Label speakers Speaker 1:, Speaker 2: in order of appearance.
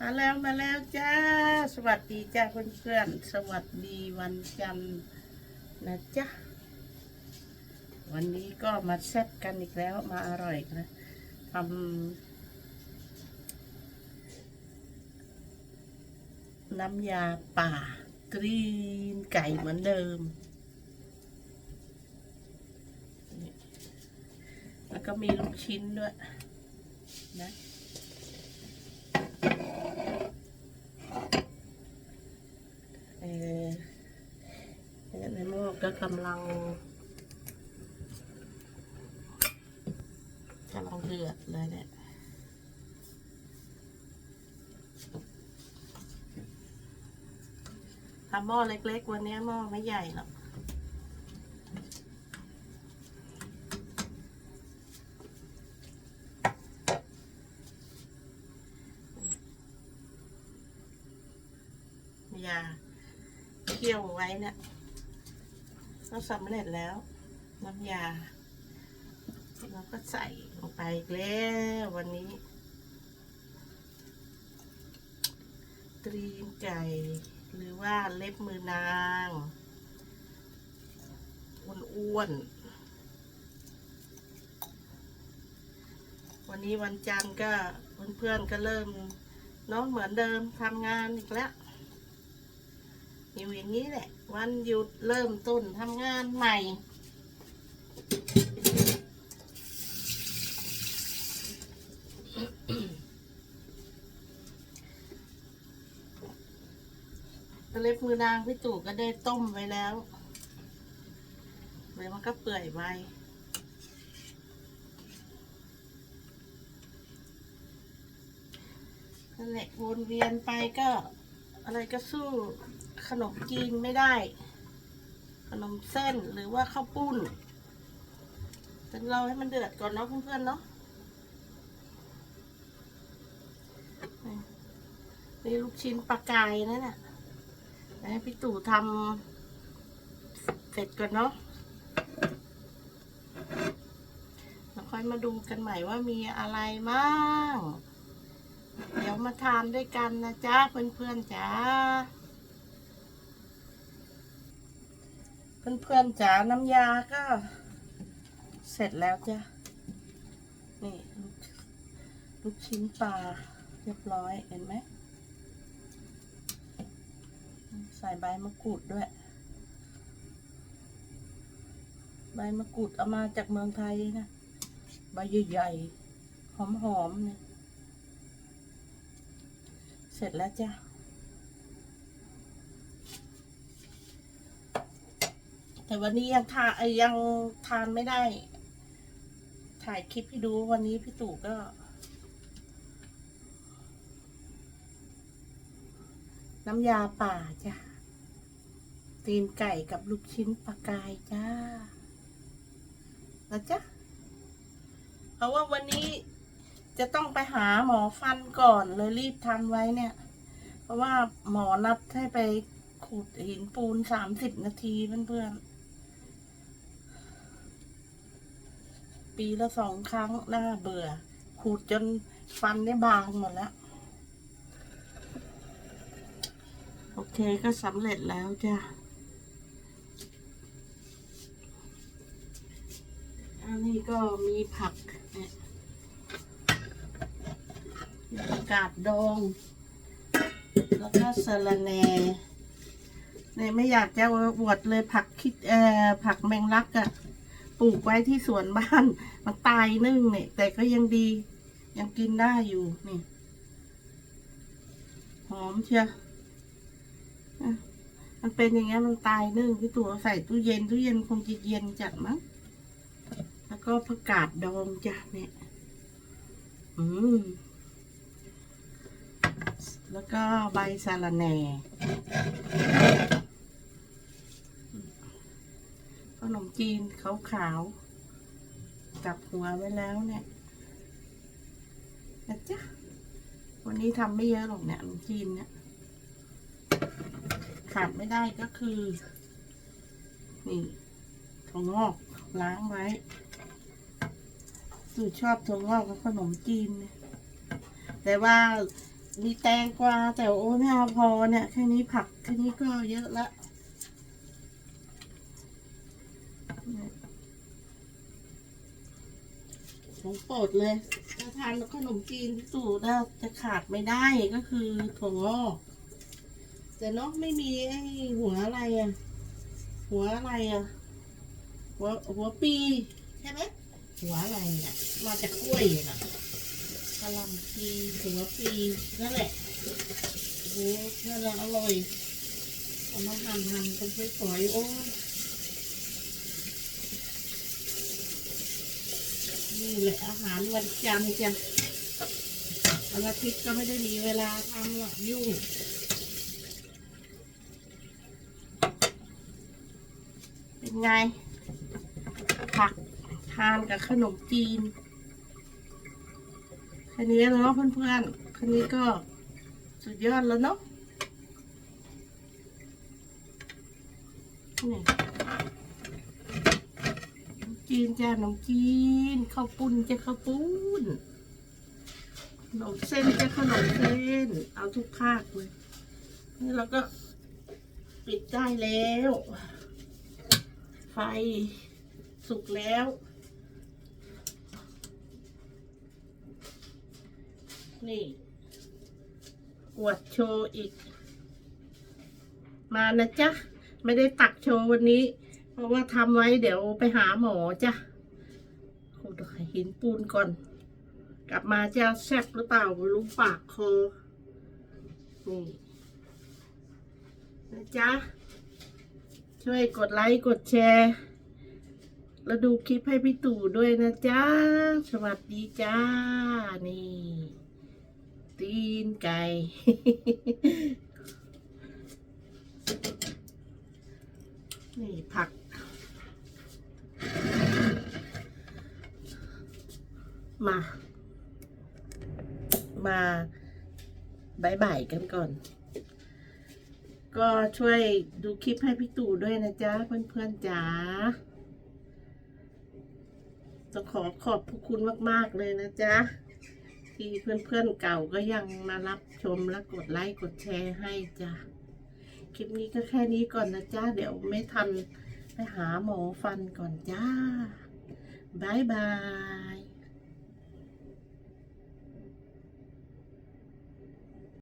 Speaker 1: มาแล้วมาแล้วจ้า สวัสดีจ้าเพื่อนๆ สวัสดีวันจันทร์นะจ๊ะ วันนี้ก็มาแซ่บกันอีกแล้วมาอร่อยนะทำน้ำยาป่ากรีนไก่เหมือนเดิม แล้วก็มีลูกชิ้นด้วยนะ เออในหม้อ ก็กำลังกำลังเดือดเลยเนี่ยทำหม้อเล็กๆ วันนี้หม้อไม่ใหญ่หรอกยาเคี่ยวไว้เนะี่ย ก็สำเร็จแล้ว น้ำยาเราก็ใส่ลงไปอีกแล้ววันนี้ ตรีนไก่หรือว่าเล็บมือนางอ้วนๆวันนี้วันจันทร์ก็เพื่อนๆก็เริ่มเน้องเหมือนเดิมทำงานอีกแล้ว อยู่อย่างนี้แหละ วันหยุดเริ่มต้นทำงานใหม่ เล็บมือนางพี่ตู่ก็ได้ต้มไว้แล้วเดี๋ยวมันก็เปื่อยไวนั่นแหละวนเวียนไปก็อะไรก็สู้ ขนมจีนไม่ได้ ขนมเส้นหรือว่าข้าวปุ้นแต่เราให้มันเดือดก่อนเนาะเพื่อนๆเนาะนี่ลูกชิ้นปลากายนั่นน่ะให้พี่ตู่ทำเสร็จก่อนเนาะแล้วค่อยมาดูกันใหม่ว่ามีอะไรบ้างเดี๋ยวมาทานด้วยกันนะจ๊ะเพื่อนๆจ๋า เพื่อนๆจ๋าน้ำยาก็ เสร็จแล้วจ้ะ นี่ลูกชิ้นปลาเรียบร้อยเห็นไหม ใส่ใบมะกรูดด้วย ใบมะกรูดเอามาจากเมืองไทยนะ ใบใหญ่ๆหอมๆเนี่ยเสร็จแล้วจ้ะ แต่วันนี้ยังทานยังทานไม่ได้ ถ่ายคลิปให้ดูวันนี้พี่ตู่ก็ น้ำยาป่าจ้ะตีนไก่กับลูกชิ้นปลากายจ้าแล้วจ้ะเพราะว่าวันนี้จะต้องไปหาหมอฟันก่อนเลยรีบทำไว้เนี่ย เพราะว่าหมอนัดให้ไปขูดหินปูนสามสิบนาทีเพื่อนๆ ปีละสองครั้งน่าเบื่อ ขูดจนฟันได้บางหมดแล้ว โอเคก็สำเร็จแล้วจ้ะอันนี้ก็มีผักผักกาดดอง แล้วก็สะระแหน่เนี่ยไม่อยากจะอวดเลยผักคิดเอ่อผักแมงลักอะ ปลูกไว้ที่สวนบ้าน มันตายนึ่งเนี่ย แต่ก็ยังดี ยังกินได้อยู่นี่ หอมเชียวมันเป็นอย่างเงี้ยมันตายนึ่งพี่ตัวใส่ตู้เย็นตู้เย็นคงจะเย็นจัดมั้งแล้วก็ผักกาดดองจ้ะเนี่ย อืมแล้วก็ใบสะระแหน่ ข นมจีนขาวๆกับหัวไว้แล้วเนี่ยนะจ๊ะวันนี้ทำไม่เยอะหรอกเนี่ยขนมจีนเนี่ยขาดไม่ได้ก็คือ นี่ถั่วงอกล้างไว้ สูตรชอบถั่วงอกกับขนมจีนเนี่ยแต่ว่ามีแตงกวาแต่โอ้ไม่เอาพอเนี่ย แค่นี้ผักแค่นี้ก็เยอะละ ของโปรดเลยถ้าทานขนมจีนพี่ตู่น่าจะขาดไม่ได้ก็คือถั่วงอกแต่เนอะไม่มีไอ้หัวอะไรอะหัวอะไรอะหัวหัวปีใช่ไหมหัวอะไรอะมาจากกล้วยน่ะกะหล่ำปีหัวปีนั่นแหละโอ้โหนั่นแหละอร่อยเอามาหั่นหั่นเป็นสวยๆโอ้ นี่แหละอาหารวันจันทร์จ้ะวันอาทิตย์ก็ไม่ได้มีเวลาทำหรอกยุ่งเป็นไง ผักทานกับขนมจีนแค่นี้เนาะเพื่อนๆแค่นี้ก็สุดยอดแล้วเนาะนี่ จีนจ้าขนมจีนข้าวปุ้นจ้าข้าวปุ้นขนมเส้นจ้าขนมเส้น เอาทุกภาคเลยนี่เราก็ปิดได้แล้ว ไฟสุกแล้วนี่อวดโชว์อีก มานะจ๊ะ ไม่ได้ตักโชว์วันนี้ เพราะว่าทำไว้เดี๋ยวไปหาหมอจ้ะโอ้ดหินปูนก่อน กลับมาจะแซ่บหรือเปล่าไม่รู้ปากคอนี่นะจ๊ะ ช่วยกดไลค์กดแชร์แล้วดูคลิปให้พี่ตู่ด้วยนะจ๊ะ สวัสดีจ้า นี่ ตีนไก่ นี่ผัก มา มาบายบายกันก่อน ก็ช่วยดูคลิปให้พี่ตู่ด้วยนะจ๊ะ เพื่อนๆจ๋าต้องขอขอบพระคุณมากๆเลยนะจ๊ะ ที่เพื่อนๆเก่าก็ยังมารับชมและกดไลค์กดแชร์ให้จ้ะ คลิปนี้ก็แค่นี้ก่อนนะจ๊ะ เดี๋ยวไม่ทันไปหาหมอฟันก่อนจ้าบายบาย